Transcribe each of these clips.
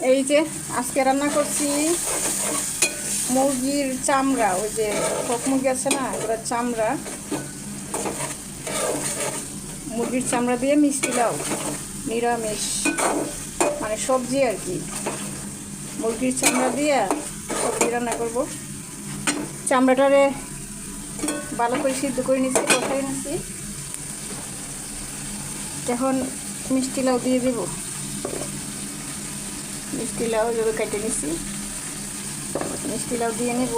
এই যে আজকে রান্না করছি মুরগির চামড়া, ওই যে কক মুরগি আছে না ওটা চামড়া। মুরগির চামড়া দিয়ে মিষ্টি লাউ, নিরামিষ মানে সবজি আর কি। মুরগির চামড়া দিয়ে সবজি রান্না করব। চামড়াটারে ভালো করে সিদ্ধ করে নিচ্ছি কষাই নিচ্ছি এখন মিষ্টি লাউ দিয়ে দেব। মিষ্টি লাউ যদি কেটে নিচ্ছি মিষ্টি লাউ দিয়ে নেব।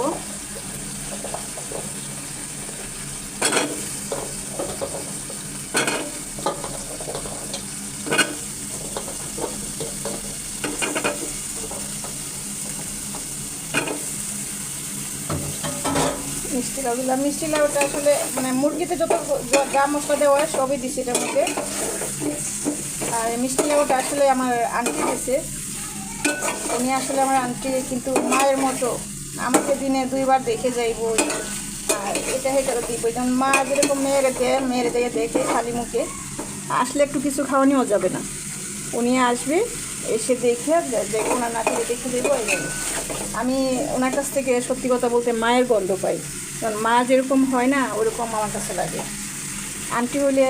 মিষ্টি লাউ দিলাম। মিষ্টি লাউটা আসলে মানে মুরগিতে যত গ- মশলা দেওয়া হয়, সবই দিছি এটার মধ্যে। আর মিষ্টি লাউটা আসলে আমার আন্টি দিছে। উনি আসলে আমার আন্টি কিন্তু মায়ের মতো। আমাকে দিনে দুইবার দেখে যাইব আর এটা হেটারও দিব যেমন মা যেরকম মেয়েরে দেয়, মেয়েরে দিয়ে দেখে খালি মুখে, আসলে একটু কিছু খাওয়ানিও যাবে না। উনি আসবে, এসে দেখে ওনার নাতিকে দেখে দেবো আমি ওনার কাছ থেকে সত্যি কথা বলতে মায়ের গন্ধ পাই। কারণ মা যেরকম হয় না, ওরকম আমার কাছে লাগে। আন্টি হলে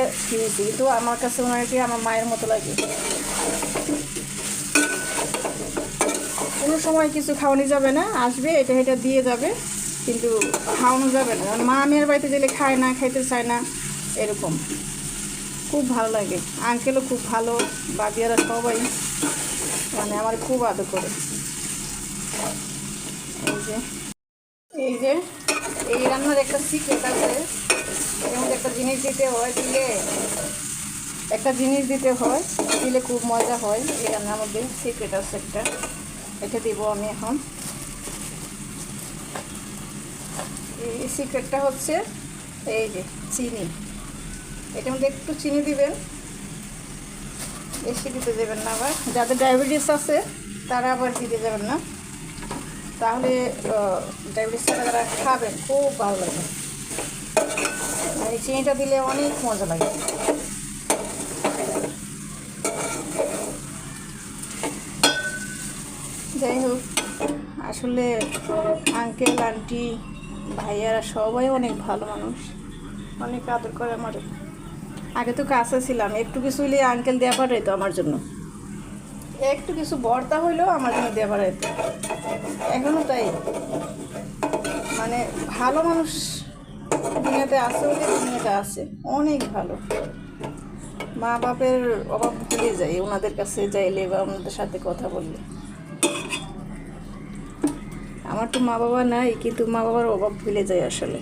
কিন্তু আমার কাছে ওনাকে আমার মায়ের মতো লাগে। কোনো সময় কিছু খাওয়ানো যাবে না, আসবে, এটা এটা দিয়ে যাবে, কিন্তু খাওয়ানো যাবে না। কারণ মা মেয়ের বাড়িতে গেলে খায় না, খাইতে চায় না, এরকম। খুব ভালো লাগে। আঙ্কেলও খুব ভালো বাবিয়ারা সবাই। মানে আমার খুব আদর করে। এই যে এই যে, এই রান্নার একটা সিক্রেট আছে। এর মধ্যে একটা জিনিস দিতে হয় দিলে, একটা জিনিস দিতে হয়, দিলে খুব মজা হয়। এই রান্নার মধ্যে সিক্রেট আছে একটা। এটা দিব আমি এখন। এই সিক্রেটটা হচ্ছে এই যে চিনি। এটার মধ্যে একটু চিনি দিবেন। বেশি দিতে দেবেন না আবার। যাদের ডায়াবেটিস আছে, তারা আবার দিতে যাবেন না। তাহলে ডায়াবেটিস তারা খাবেন, খুব ভালো লাগে এই চিনিটা দিলে অনেক মজা লাগে। যাই হোক, আসলে আঙ্কেল আন্টি ভাইয়ারা সবাই অনেক ভালো মানুষ। অনেক আদর করে আমার। আগে তো কাছে ছিলাম, একটু কিছু হইলে আঙ্কেল দেওয়া পাঠাইতো আমার জন্য। একটু কিছু বর্তা হইলেও আমার জন্য দেওয়া পাঠাইতো। এখনও তাই। মানে ভালো মানুষ দুনিয়াতে আছে বলে দুনিয়াতে আছে। অনেক ভালো। মা বাপের অভাব ভুলে যাই, ওনাদের কাছে যাইলে বা ওনাদের সাথে কথা বললে। আমার তো মা বাবা নাই কিন্তু মা বাবার অভাব ভুলে যায় আসলে।